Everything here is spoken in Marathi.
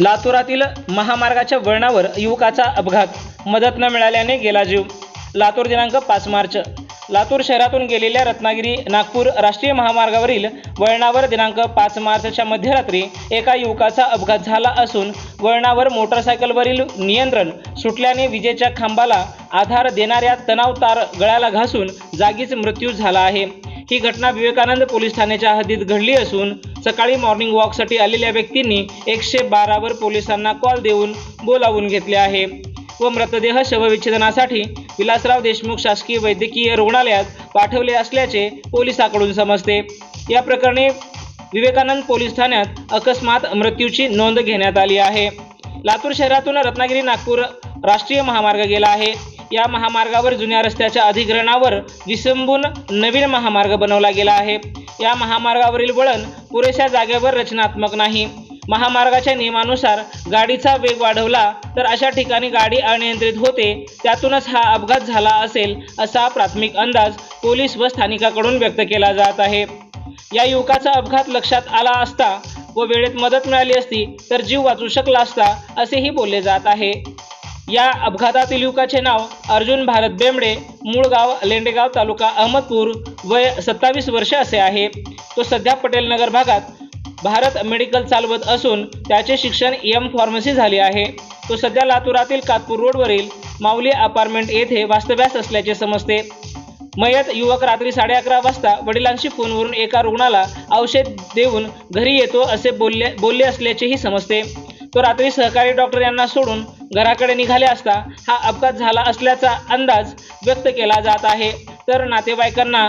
लातूरातील महामार्गाच्या वळणावर युवकाचा अपघात. मदत न मिळाल्याने गेला जीव. लातूर दिनांक पाच मार्च. लातूर शहरातून गेलेल्या रत्नागिरी नागपूर राष्ट्रीय महामार्गावरील वळणावर दिनांक पाच मार्चच्या मध्यरात्री एका युवकाचा अपघात झाला असून वळणावर मोटरसायकलवरील नियंत्रण सुटल्याने विजेच्या खांबाला आधार देणाऱ्या तणाव तार गळ्याला घासून जागीच मृत्यू झाला आहे. ही घटना विवेकानंद पोलीस ठाण्याच्या हद्दीत घडली असून सकाळी मॉर्निंग वॉकसाठी आलेल्या व्यक्तींनी एकशे बारावर पोलिसांना कॉल देऊन बोलावून घेतले आहे. व मृतदेह शवविच्छेदनासाठी विलासराव देशमुख शासकीय वैद्यकीय रुग्णालयात पाठवले असल्याचे पोलिसांकडून समजते. या प्रकरणी विवेकानंद पोलीस ठाण्यात अकस्मात मृत्यूची नोंद घेण्यात आली आहे. लातूर शहरातून रत्नागिरी नागपूर राष्ट्रीय महामार्ग गेला आहे. या महामार्गावर जुन्या रस्त्याच्या अधिग्रहणावर विसंबून नवीन महामार्ग बनवला गेला आहे. या महामार्गावरील वळण पुरेशा जागेवर रचनात्मक नाही. महामार्गाच्या नियमानुसार गाडीचा वेग वाढवला तर अशा ठिकाणी गाडी अनियंत्रित होते त्यातूनच हा अपघात झाला असेल असा प्राथमिक अंदाज पोलीस व स्थानिकाकडून व्यक्त केला जात आहे. या युवकाचा अपघात लक्षात आला असता व वेळेत मदत मिळाली असती तर जीव वाचू शकला असता असेही बोलले जात आहे. या अपघातातील युवकाचे नाव अर्जुन भारत बेंबडे मूळ गाव लेंडेगाव तालुका अहमदपूर वय सत्तावीस वर्ष असे आहे. तो सध्या पटेल नगर भागात भारत मेडिकल चालवत असून त्याचे शिक्षण एम फार्मसी झाले आहे. तो सध्या लातूरातील कातपूर रोडवरील माऊली अपार्टमेंट येथे वास्तव्यास असल्याचे समजते. मयत युवक रात्री साडे अकरा वाजता वडिलांशी फोनवरून एका रुग्णाला औषध देऊन घरी येतो असे बोलले बोलले असल्याचेही समजते. तो रात्री सहकारी डॉक्टर यांना सोडून घराकडे निघाले असता हा अपघात झाला असल्याचा अंदाज व्यक्त केला जात आहे. तर नातेवाईकांना